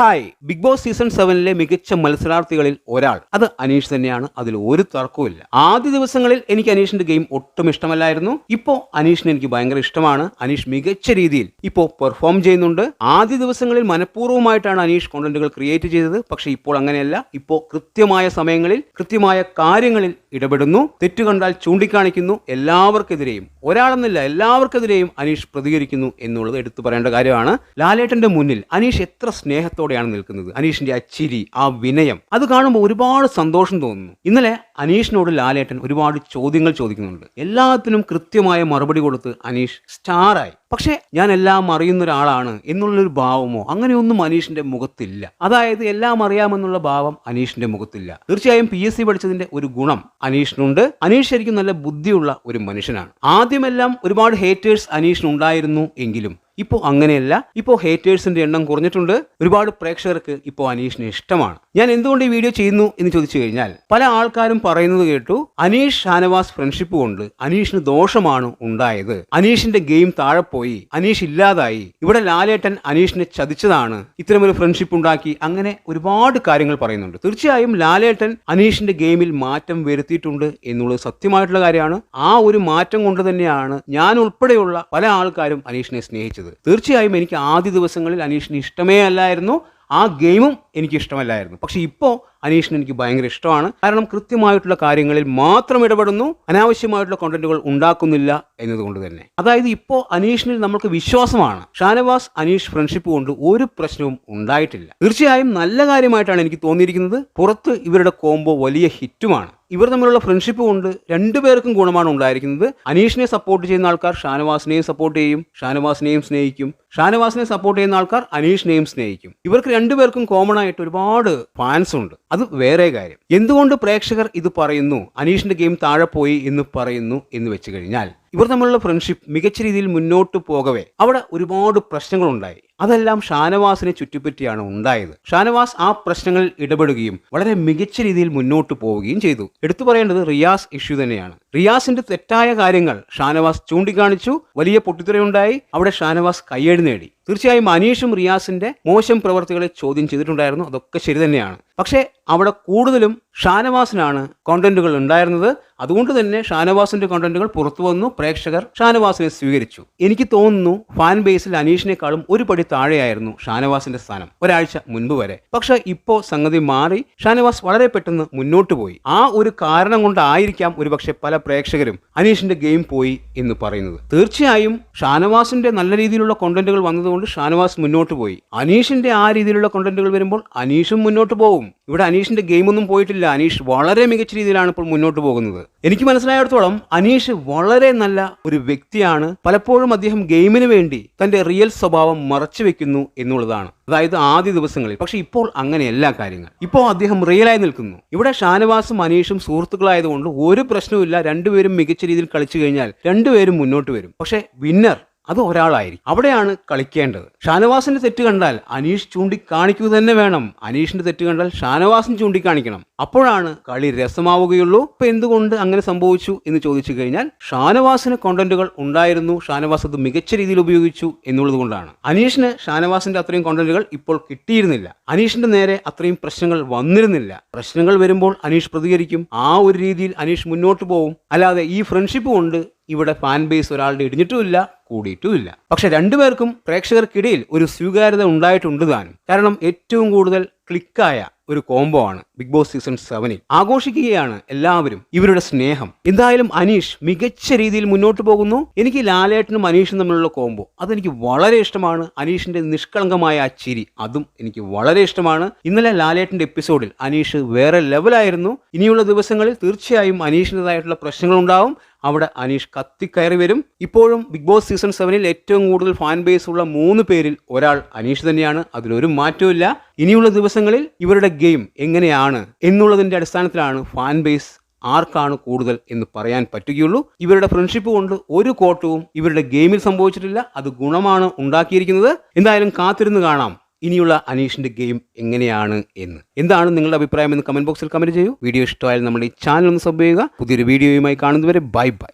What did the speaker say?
Hi. Big boss season സെവനിലെ മികച്ച മത്സരാർത്ഥികളിൽ ഒരാൾ. അത് അനീഷ് തന്നെയാണ്. അതിൽ ഒരു തർക്കവുമില്ല. ആദ്യ ദിവസങ്ങളിൽ എനിക്ക് അനീഷിന്റെ ഗെയിം ഒട്ടും ഇഷ്ടമല്ലായിരുന്നു. ഇപ്പോ അനീഷിന് എനിക്ക് ഭയങ്കര ഇഷ്ടമാണ്. അനീഷ് മികച്ച രീതിയിൽ ഇപ്പോ പെർഫോം ചെയ്യുന്നുണ്ട്. ആദ്യ ദിവസങ്ങളിൽ മനഃപൂർവമായിട്ടാണ് അനീഷ് കോണ്ടന്റുകൾ ക്രിയേറ്റ് ചെയ്തത്. പക്ഷേ ഇപ്പോൾ അങ്ങനെയല്ല. ഇപ്പോൾ കൃത്യമായ സമയങ്ങളിൽ കൃത്യമായ കാര്യങ്ങളിൽ ഇടപെടുന്നു. തെറ്റ് കണ്ടാൽ ചൂണ്ടിക്കാണിക്കുന്നു. എല്ലാവർക്കെതിരെയും ഒരാളെന്നില്ല എല്ലാവർക്കെതിരെയും അനീഷ് പ്രതികരിക്കുന്നു എന്നുള്ളത് എടുത്തു പറയേണ്ട കാര്യമാണ്. ലാലേട്ടന്റെ മുന്നിൽ അനീഷ് എത്ര സ്നേഹത്തോടെയാണ് നിൽക്കുന്നത്. അനീഷിന്റെ ആ ചിരി ആ വിനയം അത് കാണുമ്പോൾ ഒരുപാട് സന്തോഷം തോന്നുന്നു. ഇന്നലെ അനീഷിനോട് ലാലേട്ടൻ ഒരുപാട് ചോദ്യങ്ങൾ ചോദിക്കുന്നുണ്ട്. എല്ലാത്തിനും കൃത്യമായ മറുപടി കൊടുത്ത് അനീഷ് സ്റ്റാറായി. പക്ഷേ ഞാൻ എല്ലാം അറിയുന്ന ഒരാളാണ് എന്നുള്ളൊരു ഭാവമോ അങ്ങനെയൊന്നും അനീഷിന്റെ മുഖത്തില്ല. അതായത് എല്ലാം അറിയാമെന്നുള്ള ഭാവം അനീഷിന്റെ മുഖത്തില്ല. തീർച്ചയായും പി എസ് സി പഠിച്ചതിന്റെ ഒരു ഗുണം അനീഷിനുണ്ട്. അനീഷ് ശരിക്കും നല്ല ബുദ്ധിയുള്ള ഒരു മനുഷ്യനാണ്. ആദ്യമെല്ലാം ഒരുപാട് ഹേറ്റേഴ്സ് അനീഷിനുണ്ടായിരുന്നു എങ്കിലും ഇപ്പോൾ അങ്ങനെയല്ല. ഇപ്പോൾ ഹേറ്റേഴ്സിന്റെ എണ്ണം കുറഞ്ഞിട്ടുണ്ട്. ഒരുപാട് പ്രേക്ഷകർക്ക് ഇപ്പോൾ അനീഷിനെ ഇഷ്ടമാണ്. ഞാൻ എന്തുകൊണ്ട് ഈ വീഡിയോ ചെയ്യുന്നു എന്ന് ചോദിച്ചു കഴിഞ്ഞാൽ പല ആൾക്കാരും പറയുന്നത് കേട്ടു അനീഷ് ഷാനവാസ് ഫ്രണ്ട്ഷിപ്പ് കൊണ്ട് അനീഷിന് ദോഷമാണ് ഉണ്ടായത്. അനീഷിന്റെ ഗെയിം താഴെ പോയി അനീഷ് ഇല്ലാതായി. ഇവിടെ ലാലേട്ടൻ അനീഷിനെ ചതിച്ചതാണ്. ഇത്തരമൊരു ഫ്രണ്ട്ഷിപ്പ് ഉണ്ടാക്കി അങ്ങനെ ഒരുപാട് കാര്യങ്ങൾ പറയുന്നുണ്ട്. തീർച്ചയായും ലാലേട്ടൻ അനീഷിന്റെ ഗെയിമിൽ മാറ്റം വരുത്തിയിട്ടുണ്ട് എന്നുള്ളത് സത്യമായിട്ടുള്ള കാര്യമാണ്. ആ ഒരു മാറ്റം കൊണ്ട് തന്നെയാണ് ഞാൻ ഉൾപ്പെടെയുള്ള പല ആൾക്കാരും അനീഷിനെ സ്നേഹിച്ചത്. തീർച്ചയായും എനിക്ക് ആദ്യ ദിവസങ്ങളിൽ അനീഷിന് ഇഷ്ടമേ അല്ലായിരുന്നു. ആ ഗെയിമും എനിക്ക് ഇഷ്ടമല്ലായിരുന്നു. പക്ഷേ ഇപ്പോൾ അനീഷിന് എനിക്ക് ഭയങ്കര ഇഷ്ടമാണ്. കാരണം കൃത്യമായിട്ടുള്ള കാര്യങ്ങളിൽ മാത്രം ഇടപെടുന്നു. അനാവശ്യമായിട്ടുള്ള കോണ്ടന്റുകൾ ഉണ്ടാക്കുന്നില്ല എന്നതുകൊണ്ട് തന്നെ. അതായത് ഇപ്പോൾ അനീഷിനിൽ നമുക്ക് വിശ്വാസമാണ്. ഷാനവാസ് അനീഷ് ഫ്രണ്ട്ഷിപ്പ് കൊണ്ട് ഒരു പ്രശ്നവും ഉണ്ടായിട്ടില്ല. തീർച്ചയായും നല്ല കാര്യമായിട്ടാണ് എനിക്ക് തോന്നിയിരിക്കുന്നത്. പുറത്ത് ഇവരുടെ കോംബോ വലിയ ഹിറ്റുമാണ് ഇവർ തമ്മിലുള്ള ഫ്രണ്ട്ഷിപ്പ് കൊണ്ട് രണ്ടുപേർക്കും ഗുണമാണ് ഉണ്ടായിരിക്കുന്നത്. അനീഷിനെ സപ്പോർട്ട് ചെയ്യുന്ന ആൾക്കാർ ഷാനവാസിനെയും സപ്പോർട്ട് ചെയ്യും ഷാനവാസിനെയും സ്നേഹിക്കും. ഷാനവാസിനെ സപ്പോർട്ട് ചെയ്യുന്ന ആൾക്കാർ അനീഷിനെയും സ്നേഹിക്കും. ഇവർക്ക് രണ്ടുപേർക്കും കോമൺ ആയിട്ട് ഒരുപാട് ഫാൻസ് ഉണ്ട്. അത് വേറെ കാര്യം. എന്തുകൊണ്ട് പ്രേക്ഷകർ ഇത് പറയുന്നു? അനീഷിന്റെ ഗെയിം താഴെ പോയി എന്ന് പറയുന്നു എന്ന് വെച്ച് കഴിഞ്ഞാൽ ഇവർ തമ്മിലുള്ള ഫ്രണ്ട്ഷിപ്പ് മികച്ച രീതിയിൽ മുന്നോട്ട് പോകവേ. അവിടെ ഒരുപാട് പ്രശ്നങ്ങളുണ്ടായി. അതെല്ലാം ഷാനവാസിനെ ചുറ്റിപ്പറ്റിയാണ് ഉണ്ടായത്. ഷാനവാസ് ആ പ്രശ്നങ്ങളിൽ ഇടപെടുകയും വളരെ മികച്ച രീതിയിൽ മുന്നോട്ട് പോവുകയും ചെയ്തു. എടുത്തു പറയേണ്ടത് റിയാസ് ഇഷ്യൂ തന്നെയാണ്. റിയാസിന്റെ തെറ്റായ കാര്യങ്ങൾ ഷാനവാസ് ചൂണ്ടിക്കാണിച്ചു. വലിയ പൊട്ടിത്തെറിയുണ്ടായി അവിടെ ഷാനവാസ് കയ്യേടി നേടി തീർച്ചയായും അനീഷും റിയാസിന്റെ മോശം പ്രവർത്തികളെ ചോദ്യം ചെയ്തിട്ടുണ്ടായിരുന്നു. അതൊക്കെ ശരി തന്നെയാണ്. പക്ഷേ അവിടെ കൂടുതലും ഷാനവാസിനാണ് കോണ്ടന്റുകൾ ഉണ്ടായിരുന്നത്. അതുകൊണ്ട് തന്നെ ഷാനവാസിന്റെ കോണ്ടന്റുകൾ പുറത്തു വന്നു. പ്രേക്ഷകർ ഷാനവാസിനെ സ്വീകരിച്ചു. എനിക്ക് തോന്നുന്നു ഫാൻ ബേസിൽ അനീഷിനേക്കാളും ഒരു പടി താഴെയായിരുന്നു ഷാനവാസിന്റെ സ്ഥാനം ഒരാഴ്ച മുൻപ് വരെ. പക്ഷെ ഇപ്പോ സംഗതി മാറി. ഷാനവാസ് വളരെ പെട്ടെന്ന് മുന്നോട്ട് പോയി. ആ ഒരു കാരണം കൊണ്ടായിരിക്കാം ഒരുപക്ഷെ പല പ്രേക്ഷകരും അനീഷിന്റെ ഗെയിം പോയി എന്ന് പറയുന്നത്. തീർച്ചയായും ഷാനവാസിന്റെ നല്ല രീതിയിലുള്ള കോണ്ടന്റുകൾ വന്നതുകൊണ്ട് ഷാനവാസ് മുന്നോട്ട് പോയി. അനീഷിന്റെ ആ രീതിയിലുള്ള കണ്ടന്റുകൾ വരുമ്പോൾ അനീഷും മുന്നോട്ട് പോകും. ഇവിടെ അനീഷിന്റെ ഗെയിമൊന്നും പോയിട്ടില്ല. അനീഷ് വളരെ മികച്ച രീതിയിലാണ് ഇപ്പോൾ മുന്നോട്ട് പോകുന്നത്. എനിക്ക് മനസ്സിലായിടത്തോളം അനീഷ് വളരെ നല്ല ഒരു വ്യക്തിയാണ്. പലപ്പോഴും അദ്ദേഹം ഗെയിമിന് വേണ്ടി തന്റെ റിയൽ സ്വഭാവം മറച്ചു വെക്കുന്നു എന്നുള്ളതാണ്. അതായത് ആദ്യ ദിവസങ്ങളിൽ. പക്ഷെ ഇപ്പോൾ അങ്ങനെയല്ല കാര്യങ്ങൾ. ഇപ്പോൾ അദ്ദേഹം റിയലായി നിൽക്കുന്നു. ഇവിടെ ഷാനവാസും അനീഷും സുഹൃത്തുക്കളായതുകൊണ്ട് ഒരു പ്രശ്നവുമില്ല. രണ്ടുപേരും മികച്ച രീതിയിൽ കളിച്ചു കഴിഞ്ഞാൽ രണ്ടുപേരും മുന്നോട്ട് വരും. പക്ഷെ വിന്നർ അത് ഒരാളായിരിക്കും. അവിടെയാണ് കളിക്കേണ്ടത്. ഷാനവാസിന്റെ തെറ്റ് കണ്ടാൽ അനീഷ് ചൂണ്ടിക്കാണിക്കുക തന്നെ വേണം. അനീഷിന്റെ തെറ്റ് കണ്ടാൽ ഷാനവാസും ചൂണ്ടിക്കാണിക്കണം. അപ്പോഴാണ് കളി രസമാവുകയുള്ളൂ. ഇപ്പൊ എന്തുകൊണ്ട് അങ്ങനെ സംഭവിച്ചു എന്ന് ചോദിച്ചു കഴിഞ്ഞാൽ ഷാനവാസിന് കോണ്ടന്റുകൾ ഉണ്ടായിരുന്നു. ഷാനവാസ് അത് മികച്ച രീതിയിൽ ഉപയോഗിച്ചു എന്നുള്ളത് കൊണ്ടാണ്. അനീഷിന് ഷാനവാസിന്റെ അത്രയും കോണ്ടന്റുകൾ ഇപ്പോൾ കിട്ടിയിരുന്നില്ല. അനീഷിന്റെ നേരെ അത്രയും പ്രശ്നങ്ങൾ വന്നിരുന്നില്ല. പ്രശ്നങ്ങൾ വരുമ്പോൾ അനീഷ് പ്രതികരിക്കും. ആ ഒരു രീതിയിൽ അനീഷ് മുന്നോട്ട് പോകും അല്ലാതെ ഈ ഫ്രണ്ട്ഷിപ്പ് കൊണ്ട് ഇവിടെ ഫാൻ ബേസ് ഒരാളുടെ ഇടിഞ്ഞിട്ടുമില്ല കൂടിയിട്ടുമില്ല. പക്ഷെ രണ്ടുപേർക്കും പ്രേക്ഷകർക്കിടയിൽ ഒരു സ്വീകാര്യത ഉണ്ടായിട്ടുണ്ട് താനും. കാരണം ഏറ്റവും കൂടുതൽ ക്ലിക്കായ ഒരു കോംബോ ആണ്. ബിഗ് ബോസ് സീസൺ സെവനിൽ ആഘോഷിക്കുകയാണ് എല്ലാവരും ഇവരുടെ സ്നേഹം. എന്തായാലും അനീഷ് മികച്ച രീതിയിൽ മുന്നോട്ട് പോകുന്നു. എനിക്ക് ലാലേട്ടനും അനീഷും തമ്മിലുള്ള കോംബോ അതെനിക്ക് വളരെ ഇഷ്ടമാണ്. അനീഷിന്റെ നിഷ്കളങ്കമായ ആ ചിരി അതും എനിക്ക് വളരെ ഇഷ്ടമാണ്. ഇന്നലെ ലാലേട്ടന്റെ എപ്പിസോഡിൽ അനീഷ് വേറെ ലെവലായിരുന്നു ഇനിയുള്ള ദിവസങ്ങളിൽ തീർച്ചയായും അനീഷിന്റെതായിട്ടുള്ള പ്രശ്നങ്ങൾ ഉണ്ടാവും അവിടെ അനീഷ് കത്തിക്കയറി വരും. ഇപ്പോഴും ബിഗ് ബോസ് സീസൺ സെവനിൽ ഏറ്റവും കൂടുതൽ ഫാൻ ബേസ് ഉള്ള മൂന്ന് പേരിൽ ഒരാൾ അനീഷ് തന്നെയാണ്. അതിലൊരു മാറ്റവും ഇനിയുള്ള ദിവസങ്ങളിൽ ഇവരുടെ ഗെയിം എങ്ങനെയാണ് എന്നുള്ളതിന്റെ അടിസ്ഥാനത്തിലാണ് ഫാൻ ബേസ് ആർക്കാണ് കൂടുതൽ എന്ന് പറയാൻ പറ്റുകയുള്ളൂ. ഇവരുടെ ഫ്രണ്ട്ഷിപ്പ് കൊണ്ട് ഒരു കോട്ടവും ഇവരുടെ ഗെയിമിൽ സംഭവിച്ചിട്ടില്ല. അത് ഗുണമാണ് ഉണ്ടാക്കിയിരിക്കുന്നത്. എന്തായാലും കാത്തിരുന്ന് കാണാം. ഇനിയുള്ള അനീഷിന്റെ ഗെയിം എങ്ങനെയാണ് എന്ന്. എന്താണ് നിങ്ങളുടെ അഭിപ്രായം എന്ന് കമന്റ് ബോക്സിൽ കമന്റ് ചെയ്യൂ. വീഡിയോ ഇഷ്ടമായാലും നമ്മുടെ ഈ ചാനൽ ഒന്ന് സബ് ചെയ്യുക. പുതിയൊരു വീഡിയോയുമായി കാണുന്നതുവരെ ബൈ ബൈ.